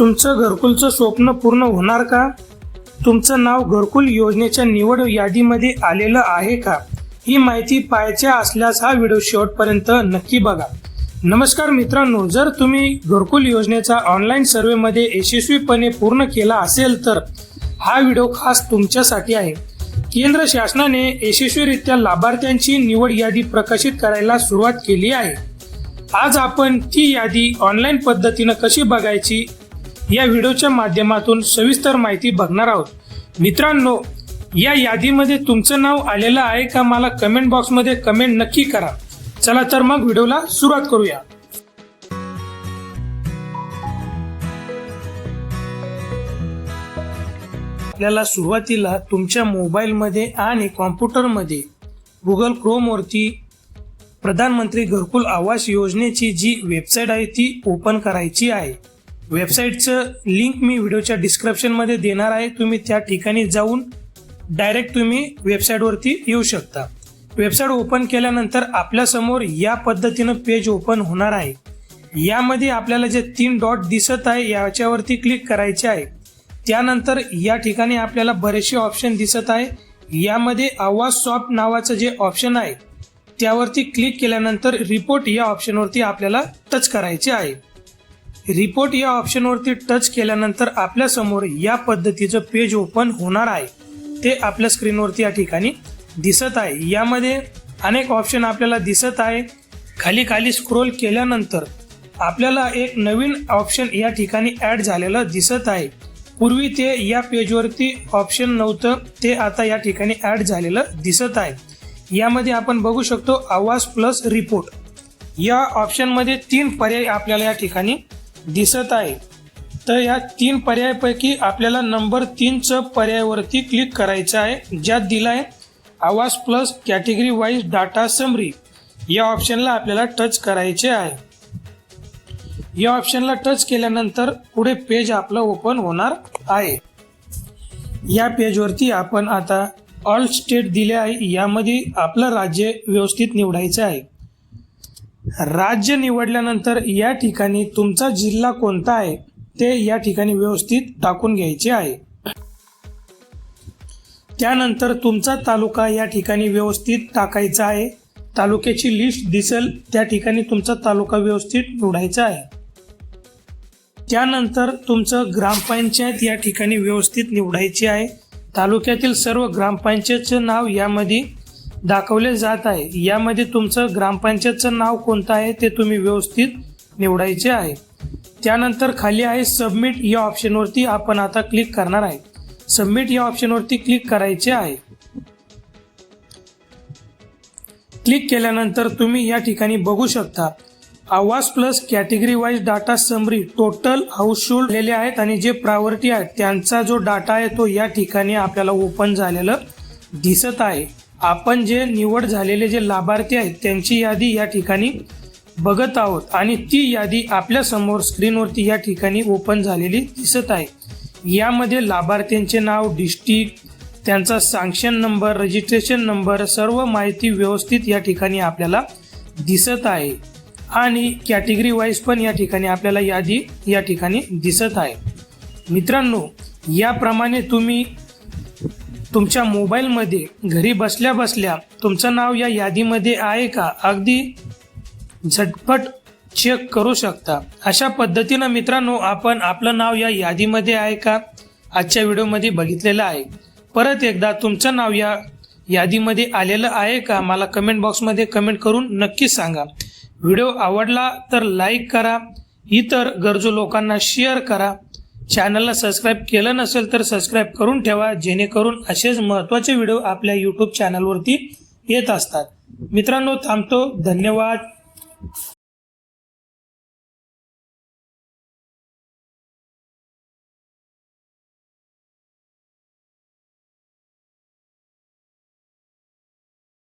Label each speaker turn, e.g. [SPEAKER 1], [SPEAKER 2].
[SPEAKER 1] तुमचं घरकुलचं स्वप्न पूर्ण होणार का? तुमचं नाव घरकुल योजनेच्या निवड यादीमध्ये आलेलं आहे का? ही माहिती पाहायची असल्यास हा व्हिडिओ शेवटपर्यंत नक्की बघा. नमस्कार मित्रांनो जर तुम्ही घरकुल योजनेचा ऑनलाईन सर्व्हेमध्ये यशस्वीपणे पूर्ण केला असेल तर हा व्हिडिओ खास तुमच्यासाठी आहे. केंद्र शासनाने यशस्वीरित्या लाभार्थ्यांची निवड यादी प्रकाशित करायला सुरुवात केली आहे. आज आपण ती यादी ऑनलाईन पद्धतीनं कशी बघायची या व्हिडिओच्या माध्यमातून सविस्तर माहिती बघणार आहोत. मित्रांनो या यादीमध्ये तुमचं नाव आलेलं आहे का मला कमेंट बॉक्समध्ये कमेंट नक्की करा. चला तर मग व्हिडिओला सुरुवात करूया. आपल्याला सुरुवातीला तुमच्या मोबाईलमध्ये आणि कॉम्प्युटरमध्ये गुगल क्रोमवरती प्रधानमंत्री घरकुल आवास योजनेची जी वेबसाईट आहे ती ओपन करायची आहे. वेबसाईटचं लिंक मी व्हिडिओच्या डिस्क्रिप्शनमध्ये देणार आहे. तुम्ही त्या ठिकाणी जाऊन डायरेक्ट तुम्ही वेबसाईटवरती येऊ शकता. वेबसाईट ओपन केल्यानंतर आपल्यासमोर या पद्धतीनं पेज ओपन होणार आहे. यामध्ये आपल्याला जे तीन डॉट दिसत आहे याच्यावरती क्लिक करायचे आहे. त्यानंतर या ठिकाणी आपल्याला बरेचसे ऑप्शन दिसत आहे. यामध्ये आवाज सॉफ्ट नावाचं जे ऑप्शन आहे त्यावरती क्लिक केल्यानंतर रिपोर्ट या ऑप्शनवरती आपल्याला टच करायचे आहे. रिपोर्ट या ऑप्शनवरती टच केल्यानंतर आपल्यासमोर या पद्धतीचं पेज ओपन होणार आहे. ते आपल्या स्क्रीनवरती या ठिकाणी दिसत आहे. यामध्ये अनेक ऑप्शन आपल्याला दिसत आहे. खाली खाली स्क्रोल केल्यानंतर आपल्याला एक नवीन ऑप्शन या ठिकाणी ॲड झालेलं दिसत आहे. पूर्वी ते या पेजवरती ऑप्शन नव्हतं. ते आता या ठिकाणी ॲड झालेलं दिसत आहे. यामध्ये आपण बघू शकतो आवाज प्लस रिपोर्ट. या ऑप्शनमध्ये तीन पर्याय आपल्याला या ठिकाणी दिसत आहे. तर या तीन पर्यायापैकी आपल्याला नंबर तीनचं पर्यायावरती क्लिक करायचं आहे ज्यात दिला आहे Awaas plus category wise data summary या ऑप्शनला आपल्याला टच करायचे आहे. या ऑप्शनला टच केल्यानंतर पुढे पेज आपलं ओपन होणार आहे. या पेजवरती आपण आता ऑल स्टेट दिले आहे यामध्ये आपलं राज्य व्यवस्थित निवडायचं आहे. राज्य निवडल्यानंतर या ठिकाणी तुमचा जिल्हा कोणता आहे ते या ठिकाणी व्यवस्थित टाकून घ्यायचे आहे. त्यानंतर तुमचा तालुका या ठिकाणी व्यवस्थित टाकायचा आहे. तालुक्याची लिस्ट दिसेल त्या ठिकाणी तुमचा तालुका व्यवस्थित निवडायचा आहे. त्यानंतर तुमचं ग्रामपंचायत या ठिकाणी व्यवस्थित निवडायची आहे. तालुक्यातील सर्व ग्रामपंचायतचं नाव यामध्ये दाखवले जात आहे. यामध्ये तुमचं ग्रामपंचायतचं नाव कोणतं आहे ते तुम्ही व्यवस्थित निवडायचे आहे. त्यानंतर खाली आहे सबमिट या ऑप्शनवरती आपण आता क्लिक करणार आहे. सबमिट या ऑप्शनवरती क्लिक करायचे आहे. क्लिक केल्यानंतर तुम्ही या ठिकाणी बघू शकता. Awaas plus category wise data summary total household झालेले आहेत आणि जे प्रायोरिटी आहेत त्यांचा जो डाटा आहे तो या ठिकाणी आपल्याला ओपन झालेलं दिसत आहे. आपण जे निवड झालेले जे लाभार्थी आहेत त्यांची यादी या ठिकाणी बघत आहोत आणि ती यादी आपल्यासमोर स्क्रीनवरती या ठिकाणी ओपन झालेली दिसत आहे. यामध्ये लाभार्थ्यांचे नाव डिस्ट्रिक्ट त्यांचा सँक्शन नंबर रजिस्ट्रेशन नंबर सर्व माहिती व्यवस्थित या ठिकाणी आपल्याला दिसत आहे. आणि कॅटेगरी वाईज पण या ठिकाणी आपल्याला यादी या ठिकाणी दिसत आहे. मित्रांनो याप्रमाणे तुम्ही तुमच्या मोबाईलमध्ये घरी बसल्या बसल्या तुमचं नाव या यादीमध्ये आहे का? अगदी झटपट चेक करू शकता. अशा पद्धतीनं मित्रांनो आपण आपलं नाव या यादीमध्ये आहे का? आजच्या व्हिडिओमध्ये बघितलेलं आहे. परत एकदा तुमचं नाव या यादीमध्ये आलेलं आहे का? मला कमेंट बॉक्समध्ये कमेंट करून नक्कीच सांगा. व्हिडिओ आवडला तर लाईक करा. इतर गरजू लोकांना शेअर करा. चॅनलला सबस्क्राईब केलं नसेल तर सबस्क्राईब करून ठेवा जेणेकरून असेच महत्त्वाचे व्हिडिओ आपल्या यूट्यूब चॅनलवरती येत असतात. मित्रांनो थांबतो. धन्यवाद.